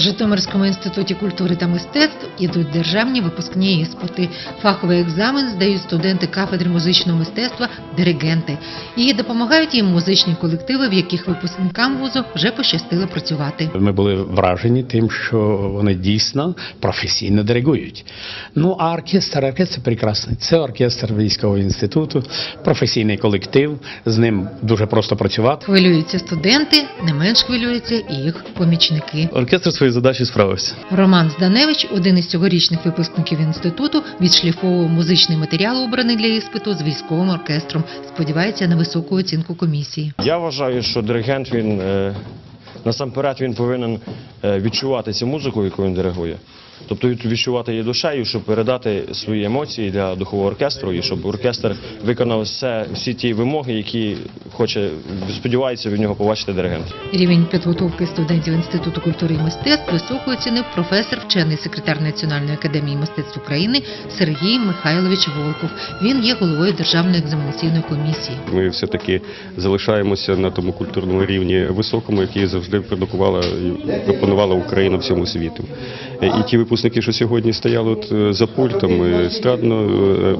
Житомирському інституті культури та мистецтв ідуть державні випускні іспити. Фаховий екзамен здають студенти кафедри музичного мистецтва, диригенти. І допомагають їм музичні колективи, в яких випускникам вузу вже пощастило працювати. Ми були вражені тим, що вони дійсно професійно диригують. Ну а оркестр, оркестр прекрасний. Це оркестр військового інституту, професійний колектив. З ним дуже просто працювати. Хвилюються студенти, не менш хвилюються і їх помічники. Оркестр свої задачі справився. Роман Зданевич, один із цьогорічних випускників інституту, відшліфовував музичний матеріал, обраний для іспиту з військовим оркестром. Сподівається на високу оцінку комісії. Я вважаю, що диригент він е, насамперед він повинен е, відчувати цю музику, яку він диригує. Тобто відчувати її душею, щоб передати свої емоції для духового оркестру, і щоб оркестр виконав все, всі ті вимоги, які хоче, сподівається від нього побачити диригент. Рівень підготовки студентів Інституту культури і мистецтв високо оцінив професор, вчений секретар Національної академії мистецтв України Сергій Михайлович Волков. Він є головою Державної екзаменаційної комісії. Ми все-таки залишаємося на тому культурному рівні високому, який завжди продукувала і пропонувала Україна всьому світу. І ті випускники, що сьогодні стояли от е, за пультом, е, естрадно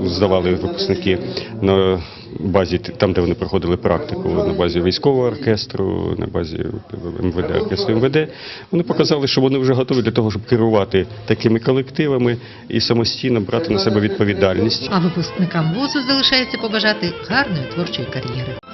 е, здавали випускники на базі там, де вони проходили практику, на базі військового оркестру, на базі МВД, оркестру МВД. Вони показали, що вони вже готові для того, щоб керувати такими колективами і самостійно брати на себе відповідальність. А випускникам вузу залишається побажати гарної творчої кар'єри.